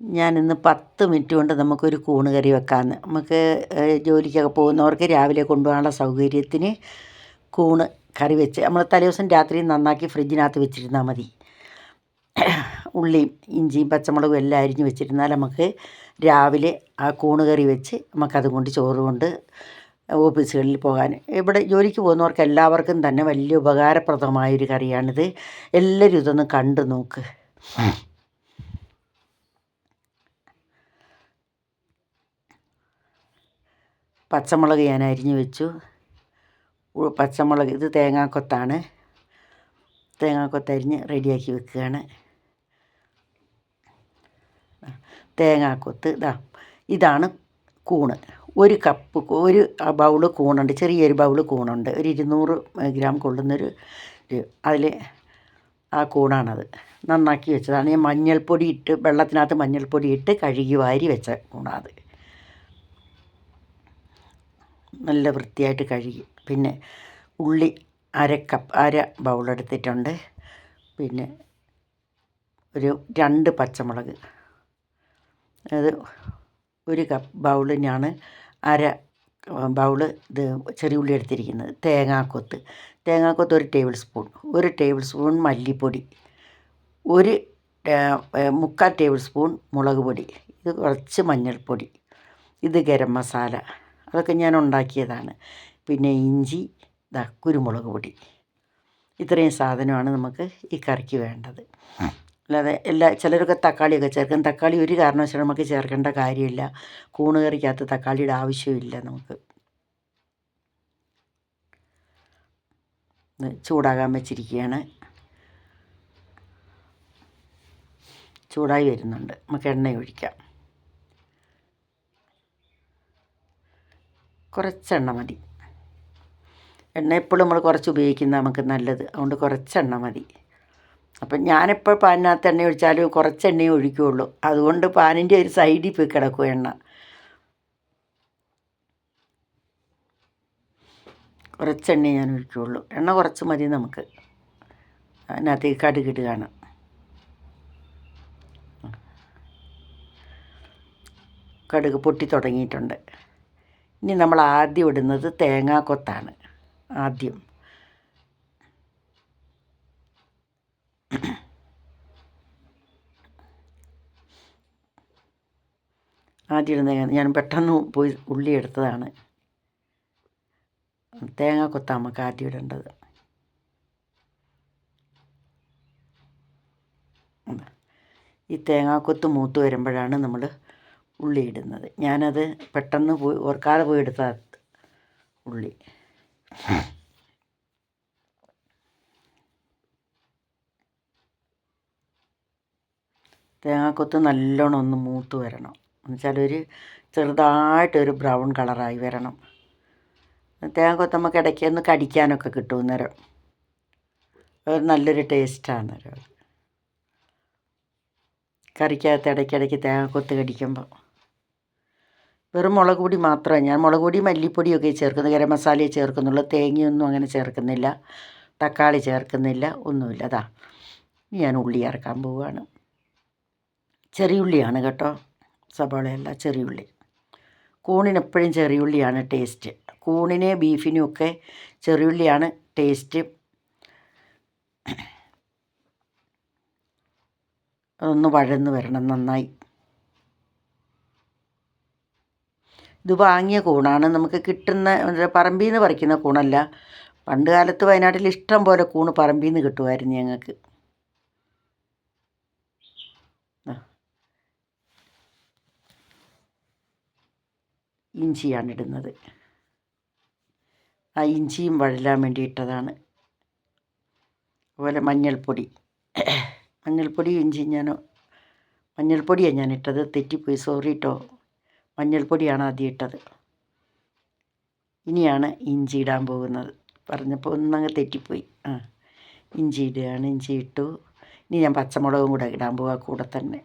ഞാനിന്ന് പത്ത് മിനിറ്റ് കൊണ്ട് നമുക്കൊരു കൂണ് കറി വെക്കാമെന്ന് നമുക്ക് ജോലിക്കൊക്കെ പോകുന്നവർക്ക് രാവിലെ കൊണ്ടുപോകാനുള്ള സൗകര്യത്തിന് കൂണ് കറി വെച്ച് നമ്മൾ തലേദിവസം രാത്രി നന്നാക്കി ഫ്രിഡ്ജിനകത്ത് വെച്ചിരുന്നാൽ മതി. ഉള്ളിയും ഇഞ്ചിയും പച്ചമുളകും എല്ലാം അരിഞ്ഞ് വെച്ചിരുന്നാൽ നമുക്ക് രാവിലെ ആ കൂണ് കറി വെച്ച് നമുക്കതും കൊണ്ട് ചോറ് കൊണ്ട് ഓഫീസുകളിൽ പോകാൻ. ഇവിടെ ജോലിക്ക് പോകുന്നവർക്ക് എല്ലാവർക്കും തന്നെ വലിയ ഉപകാരപ്രദമായൊരു കറിയാണിത്. എല്ലാവരും ഇതൊന്ന് കണ്ടു നോക്ക്. പച്ചമുളക് ഞാൻ അരിഞ്ഞു വെച്ചു. പച്ചമുളക് ഇത് തേങ്ങാക്കൊത്താണ്. തേങ്ങാക്കൊത്ത് അരിഞ്ഞ് റെഡിയാക്കി വെക്കുകയാണ്. തേങ്ങാക്കൊത്ത് ഇതാ ഇതാണ് കൂണ്. ഒരു കപ്പ് ഒരു ബൗൾ കൂണുണ്ട് ചെറിയൊരു ബൗൾ കൂണുണ്ട്. ഒരു ഇരുന്നൂറ് ഗ്രാം കൊള്ളുന്നൊരു അതിൽ ആ കൂണാണത്. നന്നാക്കി വെച്ചതാണ്. ഞാൻ മഞ്ഞൾപ്പൊടി ഇട്ട് വെള്ളത്തിനകത്ത് മഞ്ഞൾപ്പൊടി ഇട്ട് കഴുകി വാരി വെച്ച കൂണാത് നല്ല വൃത്തിയായിട്ട് കഴുകി. പിന്നെ ഉള്ളി അര കപ്പ് അര ബൗളെടുത്തിട്ടുണ്ട് പിന്നെ ഒരു രണ്ട് പച്ചമുളക്. അത് ഒരു കപ്പ് ബൗളിനാണ് അര ബൗൾ ഇത് ചെറിയ ഉള്ളി എടുത്തിരിക്കുന്നത്. തേങ്ങാക്കൊത്ത്. തേങ്ങാക്കൊത്ത് ഒരു ടേബിൾ സ്പൂൺ ഒരു ടേബിൾ സ്പൂൺ മല്ലിപ്പൊടി. ഒരു മുക്കാൽ ടേബിൾ സ്പൂൺ മുളക് പൊടി. ഇത് കുറച്ച് മഞ്ഞൾപ്പൊടി. ഇത് ഗരം മസാല. അതൊക്കെ ഞാൻ ഉണ്ടാക്കിയതാണ് പിന്നെ ഇഞ്ചി ദാ കുരുമുളക് പൊടി. ഇത്രയും സാധനമാണ് നമുക്ക് ഈ കറിക്ക് വേണ്ടത്. അല്ലാതെ എല്ലാ ചിലരൊക്കെ തക്കാളിയൊക്കെ ചേർക്കും. തക്കാളി ഒരു കാരണവശാലും നമുക്ക് ചേർക്കേണ്ട കാര്യമില്ല. കൂണ് കറിക്കകത്ത് തക്കാളിയുടെ ആവശ്യമില്ല നമുക്ക്. ഇത് ചൂടാകാൻ വെച്ചിരിക്കുകയാണ്. ചൂടായി വരുന്നുണ്ട്. നമുക്ക് എണ്ണ ഒഴിക്കാം. കുറച്ചെണ്ണ മതി. എണ്ണ എപ്പോഴും നമ്മൾ കുറച്ച് ഉപയോഗിക്കുന്ന നമുക്ക് നല്ലത്. അതുകൊണ്ട് കുറച്ചെണ്ണ മതി. അപ്പം ഞാനിപ്പോൾ പാനിനകത്ത് എണ്ണ ഒഴിച്ചാലും കുറച്ച് എണ്ണയെ ഒഴിക്കുകയുള്ളൂ അതുകൊണ്ട് പാനിന്റെ ഒരു സൈഡിൽ പോയി കിടക്കും എണ്ണ. കുറച്ച് എണ്ണയെ ഞാൻ ഒഴിക്കുകയുള്ളൂ എണ്ണ കുറച്ച് മതി നമുക്ക്. അതിനകത്ത് കടുകിടുകയാണ് കടുക് പൊട്ടി തുടങ്ങിയിട്ടുണ്ട്. ഇനി നമ്മൾ ആദ്യം ഇടുന്നത് തേങ്ങാക്കൊത്താണ് ആദ്യം. ആദ്യം ഇടുന്ന ഞാൻ പെട്ടെന്ന് പോയി ഉള്ളി എടുത്തതാണ്. തേങ്ങാക്കൊത്താണ് നമുക്ക് ആദ്യം ഇടേണ്ടത്. ഈ തേങ്ങാക്കൊത്ത് മൂത്ത് വരുമ്പോഴാണ് നമ്മൾ ഉള്ളി ഇടുന്നത്. ഞാനത് പെട്ടെന്ന് പോയി ഓർക്കാതെ പോയി എടുത്ത ഉള്ളി. തേങ്ങാക്കൊത്ത് നല്ലോണം ഒന്ന് മൂത്ത് വരണം. എന്നുവെച്ചാൽ ഒരു ചെറുതായിട്ടൊരു ബ്രൗൺ കളറായി വരണം. തേങ്ങാക്കൊത്ത് നമുക്ക് ഇടയ്ക്ക് ഒന്ന് കടിക്കാനൊക്കെ കിട്ടും അന്നേരം. ഒരു നല്ലൊരു ടേസ്റ്റാണ് കറിക്കകത്ത് ഇടയ്ക്കിടയ്ക്ക് തേങ്ങാക്കൊത്ത് കടിക്കുമ്പോൾ വെറും മുളക് പൊടി മാത്രമേ ഞാൻ മുളക് പൊടി മല്ലിപ്പൊടിയൊക്കെ ചേർക്കുന്നത്. ഗരം മസാലയെ ചേർക്കുന്നുള്ളൂ. തേങ്ങയൊന്നും അങ്ങനെ ചേർക്കുന്നില്ല. തക്കാളി ചേർക്കുന്നില്ല. ഒന്നുമില്ല. അതാ ഞാൻ ഉള്ളി ഇറക്കാൻ പോവുകയാണ്. ചെറിയ ഉള്ളിയാണ് കേട്ടോ. സബോളയല്ല ചെറിയ ഉള്ളി. കൂണിന് എപ്പോഴും ചെറിയ ഉള്ളിയാണ് ടേസ്റ്റ് കൂണിന് ബീഫിനും ഒക്കെ ചെറിയ ഉള്ളിയാണ് ടേസ്റ്റ് അതൊന്ന് വഴന്ന് വരണം. നന്നായി. ഇത് വാങ്ങിയ കൂണാണ്. നമുക്ക് കിട്ടുന്ന പറമ്പിൽ നിന്ന് പറിക്കുന്ന കൂണല്ല. പണ്ട് കാലത്ത് വയനാട്ടിൽ ഇഷ്ടം പോലെ കൂണ് പറമ്പിൽ നിന്ന് കിട്ടുമായിരുന്നു ഞങ്ങൾക്ക്. ഇഞ്ചിയാണ് ഇടുന്നത്. ആ ഇഞ്ചിയും വഴലാൻ വേണ്ടി ഇട്ടതാണ്. അതുപോലെ മഞ്ഞൾപ്പൊടി. മഞ്ഞൾപ്പൊടി ഇഞ്ചി ഞാൻ മഞ്ഞൾപ്പൊടിയാണ് ഞാൻ ഇട്ടത് തെറ്റിപ്പോയി. സോറി കേട്ടോ മഞ്ഞൾപ്പൊടിയാണ് ആദ്യം ഇട്ടത്. ഇനിയാണ് ഇഞ്ചി ഇടാൻ പോകുന്നത്. പറഞ്ഞപ്പോൾ ഒന്നങ്ങ് തെറ്റിപ്പോയി. ആ ഇഞ്ചി ഇടുകയാണ്. ഇഞ്ചി ഇട്ടു. ഇനി ഞാൻ പച്ചമുളകും കൂടെ ഇടാൻ പോവാ കൂടെ തന്നെ.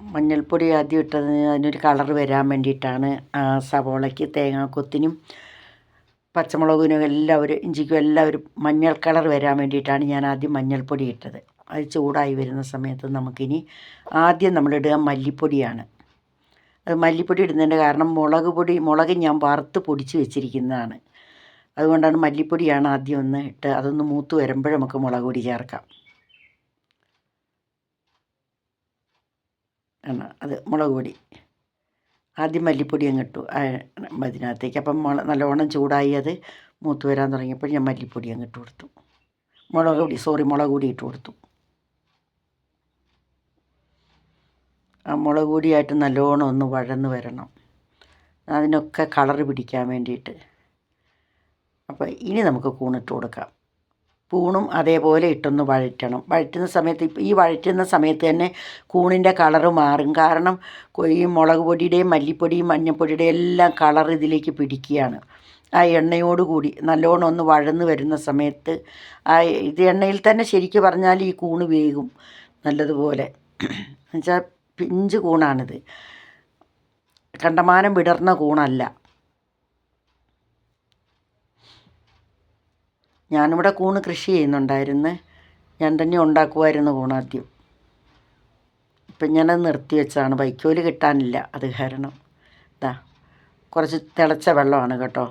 മഞ്ഞൾപ്പൊടി ആദ്യം ഇട്ടത് അതിനൊരു കളർ വരാൻ വേണ്ടിയിട്ടാണ് ആ സവോളയ്ക്ക് തേങ്ങാക്കൊത്തിനും പച്ചമുളകിനും എല്ലാവരും ഇഞ്ചിക്കും എല്ലാവരും മഞ്ഞൾ കളർ വരാൻ വേണ്ടിയിട്ടാണ് ഞാൻ ആദ്യം മഞ്ഞൾപ്പൊടി ഇട്ടത്. അത് ചൂടായി വരുന്ന സമയത്ത് നമുക്കിനി ആദ്യം നമ്മളിടുക മല്ലിപ്പൊടിയാണ്. അത് മല്ലിപ്പൊടി ഇടുന്നതിന്റെ കാരണം മുളക് പൊടി മുളക് ഞാൻ വറുത്ത് പൊടിച്ച് വെച്ചിരിക്കുന്നതാണ്. അതുകൊണ്ടാണ് മല്ലിപ്പൊടിയാണ് ആദ്യം ഒന്ന് ഇട്ട് അതൊന്ന് മൂത്ത് വരുമ്പോഴേ നമുക്ക് മുളക് പൊടി ചേർക്കാം. ആണ് അത് മുളക് പൊടി. ആദ്യം മല്ലിപ്പൊടി അങ്ങ് ഇട്ടു അതിനകത്തേക്ക്. അപ്പം നല്ലോണം ചൂടായി അത് മൂത്ത് വരാൻ തുടങ്ങിയപ്പോൾ ഞാൻ മല്ലിപ്പൊടി അങ്ങ് ഇട്ട് കൊടുത്തു. മുളക് പൊടി സോറി മുളക് പൊടി ഇട്ട് കൊടുത്തു. മുളക് പൊടിയായിട്ട് നല്ലോണം ഒന്ന് വഴന്ന് വരണം. അതിനൊക്കെ കളർ പിടിക്കാൻ വേണ്ടിയിട്ട്. അപ്പോൾ ഇനി നമുക്ക് കൂണിട്ട് കൊടുക്കാം. കൂണും അതേപോലെ ഇട്ടൊന്ന് വഴറ്റണം. വഴറ്റുന്ന സമയത്ത് ഈ വഴറ്റുന്ന സമയത്ത് തന്നെ കൂണിന്റെ കളറ് മാറും. കാരണം ഈ മുളക് പൊടിയുടെയും മല്ലിപ്പൊടിയും മഞ്ഞൾപ്പൊടിയുടെയും എല്ലാം കളർ ഇതിലേക്ക് പിടിക്കുകയാണ്. ആ എണ്ണയോട് കൂടി നല്ലോണം ഒന്ന് വഴന്ന് വരുന്ന സമയത്ത് ആ ഇത് എണ്ണയിൽ തന്നെ ശരിക്കും പറഞ്ഞാൽ ഈ കൂണ് വേകും നല്ലതുപോലെ. എന്നുവെച്ചാൽ പിഞ്ച് കൂണാണിത്. കണ്ടമാനം വിടർന്ന കൂണല്ല. ഞാനിവിടെ കൂണ് കൃഷി ചെയ്യുന്നുണ്ടായിരുന്നു. ഞാൻ തന്നെ ഉണ്ടാക്കുമായിരുന്നു കൂണാദ്യം. ഇപ്പം ഞാനത് നിർത്തി വെച്ചാണ് വൈക്കോൽ കിട്ടാനില്ല അത് കാരണം. ഇതാ കുറച്ച് തിളച്ച വെള്ളമാണ് കേട്ടോ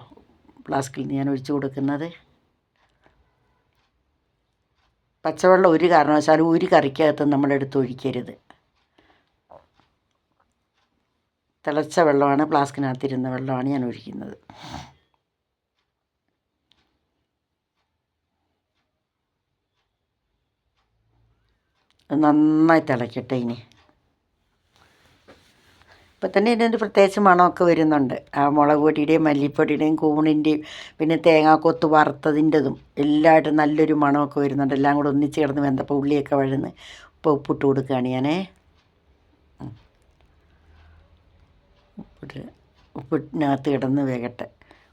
ഫ്ലാസ്കിൽ ഞാൻ ഒഴിച്ചു കൊടുക്കുന്നത്. പച്ചവെള്ളം ഒരു കാരണവശാലും ഒരു കറിക്കകത്ത് നമ്മളെടുത്ത് ഒഴിക്കരുത്. തിളച്ച വെള്ളമാണ് ഫ്ലാസ്കിനകത്തിരുന്ന വെള്ളമാണ് ഞാൻ ഒഴിക്കുന്നത്. നന്നായി തിളയ്ക്കട്ടെ ഇനി. ഇപ്പം തന്നെ ഇതിന്റെ പ്രത്യേകിച്ച് മണമൊക്കെ വരുന്നുണ്ട്. ആ മുളക് പൊടിയുടെയും മല്ലിപ്പൊടിയുടെയും കൂണിന്റെയും പിന്നെ തേങ്ങാക്കൊത്ത് വറുത്തതിന്റെതും എല്ലായിട്ടും നല്ലൊരു മണമൊക്കെ വരുന്നുണ്ട്. എല്ലാം കൂടെ ഒന്നിച്ച് കിടന്ന് വെന്തപ്പോൾ ഉള്ളിയൊക്കെ വഴന്ന് ഇപ്പോൾ ഉപ്പിട്ട് കൊടുക്കുകയാണ് ഞാനേ. ഉപ്പിട്ട് ഉപ്പിട്ടിനകത്ത് കിടന്ന് വേകട്ടെ.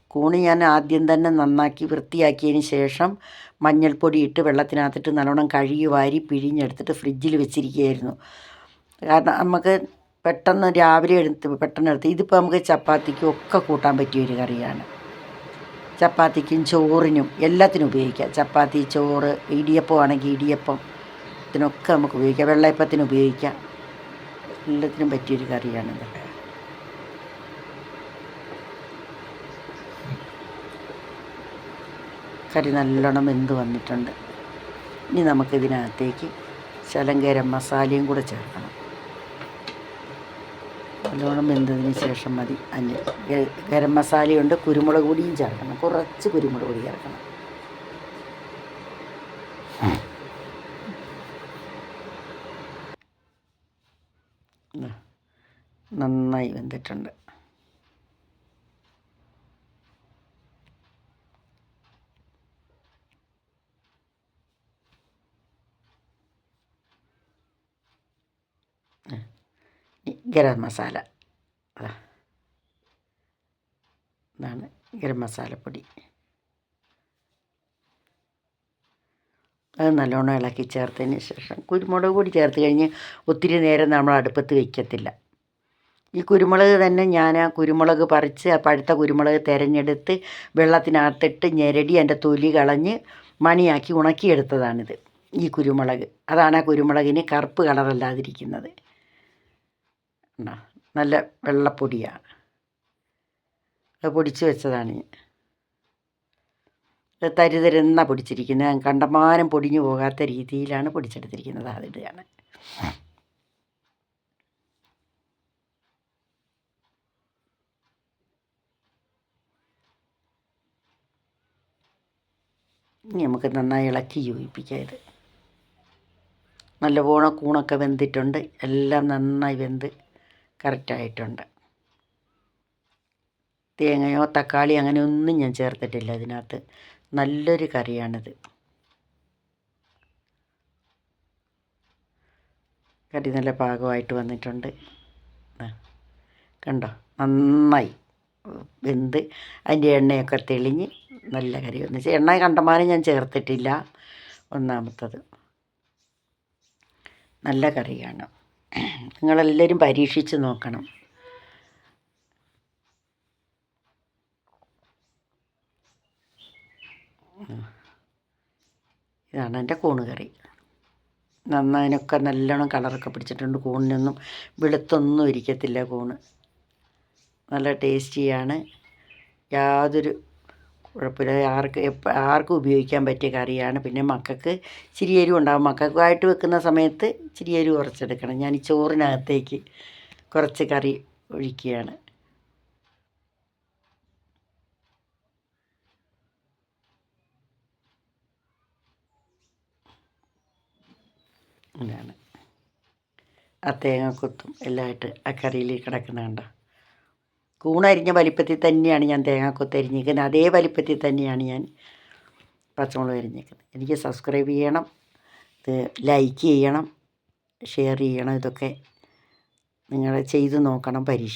കൂണ് ഞാൻ ആദ്യം തന്നെ നന്നാക്കി വൃത്തിയാക്കിയതിന് ശേഷം മഞ്ഞൾപ്പൊടി ഇട്ട് വെള്ളത്തിനകത്തിട്ട് നല്ലോണം കഴുകി വാരി പിഴിഞ്ഞെടുത്തിട്ട് ഫ്രിഡ്ജിൽ വെച്ചിരിക്കുകയായിരുന്നു. കാരണം നമുക്ക് പെട്ടെന്ന് രാവിലെ എടുത്ത് പെട്ടെന്ന് എടുത്ത് ഇതിപ്പോൾ നമുക്ക് ചപ്പാത്തിക്കും ഒക്കെ കൂട്ടാൻ പറ്റിയ ഒരു കറിയാണ്. ചപ്പാത്തിക്കും ചോറിനും എല്ലാത്തിനും ഉപയോഗിക്കാം. ചപ്പാത്തി ചോറ് ഇടിയപ്പം ആണെങ്കിൽ ഇടിയപ്പം ഇതിനൊക്കെ നമുക്ക് ഉപയോഗിക്കാം. വെള്ളയപ്പത്തിന് ഉപയോഗിക്കാം. എല്ലാത്തിനും പറ്റിയൊരു കറിയാണിത്. കറി നല്ലോണം വെന്ത് വന്നിട്ടുണ്ട്. ഇനി നമുക്കിതിനകത്തേക്ക് ശലം ഗരം മസാലയും കൂടെ ചേർക്കണം. നല്ലോണം വെന്തതിന് ശേഷം മതി അഞ്ഞ്. ഗരം മസാലയുണ്ട് കുരുമുളക് പൊടിയും ചേർക്കണം. കുറച്ച് കുരുമുളക് പൊടി ചേർക്കണം. നന്നായി വെന്തിട്ടുണ്ട്. ഗരം മസാല. ഇതാണ് ഗരം മസാലപ്പൊടി അത് നല്ലോണം ഇളക്കി ചേർത്തതിന് ശേഷം കുരുമുളക് പൊടി ചേർത്ത് കഴിഞ്ഞ് ഒത്തിരി നേരം നമ്മൾ അടുപ്പത്ത് വയ്ക്കത്തില്ല ഈ കുരുമുളക് തന്നെ ഞാൻ ആ കുരുമുളക് പറിച്ച് പഴുത്ത കുരുമുളക് തിരഞ്ഞെടുത്ത് വെള്ളത്തിനകത്തിട്ട് ഞെരടി എന്റെ തൊലി കളഞ്ഞ് മണിയാക്കി ഉണക്കിയെടുത്തതാണിത് ഈ കുരുമുളക്. അതാണ് ആ കുരുമുളകിന് കറുപ്പ് കളറല്ലാതിരിക്കുന്നത്. നല്ല വെള്ളപ്പൊടിയാണ് അത് പൊടിച്ച് വെച്ചതാണ്. ഇത് തരുതരുന്ന പൊടിച്ചിരിക്കുന്നത്. കണ്ടമാനം പൊടിഞ്ഞു പോകാത്ത രീതിയിലാണ് പൊടിച്ചെടുത്തിരിക്കുന്നത്. അതിടുകയാണ് ഇനി നമുക്ക് നന്നായി ഇളക്കി യോജിപ്പിക്കാം ഇത്. നല്ലവണ്ണം കൂണൊക്കെ വെന്തിട്ടുണ്ട്. എല്ലാം നന്നായി വെന്ത് കറക്റ്റായിട്ടുണ്ട്. തേങ്ങയോ തക്കാളി അങ്ങനെ ഒന്നും ഞാൻ ചേർത്തിട്ടില്ല അതിനകത്ത്. നല്ലൊരു കറിയാണിത്. കറി നല്ല പാകമായിട്ട് വന്നിട്ടുണ്ട്. കണ്ടോ? നന്നായി. വെന്ത്. അതിന്റെ എണ്ണയൊക്കെ തെളിഞ്ഞ് നല്ല കറി വന്നു. എണ്ണ കണ്ടമാനം ഞാൻ ചേർത്തിട്ടില്ല. ഒന്നാമത്തത്. നല്ല കറിയാണ്. നിങ്ങളെല്ലാവരും പരീക്ഷിച്ച് നോക്കണം. ഇതാണ് എന്റെ കൂണ് കറി. നന്നതിനൊക്കെ നല്ലോണം കളറൊക്കെ പിടിച്ചിട്ടുണ്ട്. കൂണിനൊന്നും വെളുത്തൊന്നും ഇരിക്കത്തില്ല കൂണ്. നല്ല ടേസ്റ്റിയാണ്. യാതൊരു കുഴപ്പമില്ല. ആർക്ക് എപ്പോൾ ആർക്കും ഉപയോഗിക്കാൻ പറ്റിയ കറിയാണ്. പിന്നെ മക്കൾക്ക് ഇച്ചിരി എരിവ് ഉണ്ടാകും മക്കൾക്കായിട്ട് വെക്കുന്ന സമയത്ത് ഇച്ചിരി കുറച്ചെടുക്കണം. ഞാൻ ഈ ചോറിനകത്തേക്ക് കുറച്ച് കറി ഒഴിക്കുകയാണ്. അങ്ങനെയാണ് ആ കൊത്തും എല്ലാമായിട്ട് ആ കറിയിൽ കിടക്കുന്ന കണ്ടോ? കൂണരിഞ്ഞ വലിപ്പത്തിൽ തന്നെയാണ് ഞാൻ തേങ്ങാക്കൊത്ത് അരിഞ്ഞിരിക്കുന്നത്. അതേ വലിപ്പത്തിൽ തന്നെയാണ് ഞാൻ പച്ചമുളക് അരിഞ്ഞിരിക്കുന്നത്. എനിക്ക് സബ്സ്ക്രൈബ് ചെയ്യണം ഇത് ലൈക്ക് ചെയ്യണം ഷെയർ ചെയ്യണം ഇതൊക്കെ നിങ്ങൾ ചെയ്ത് നോക്കണം പരീക്ഷ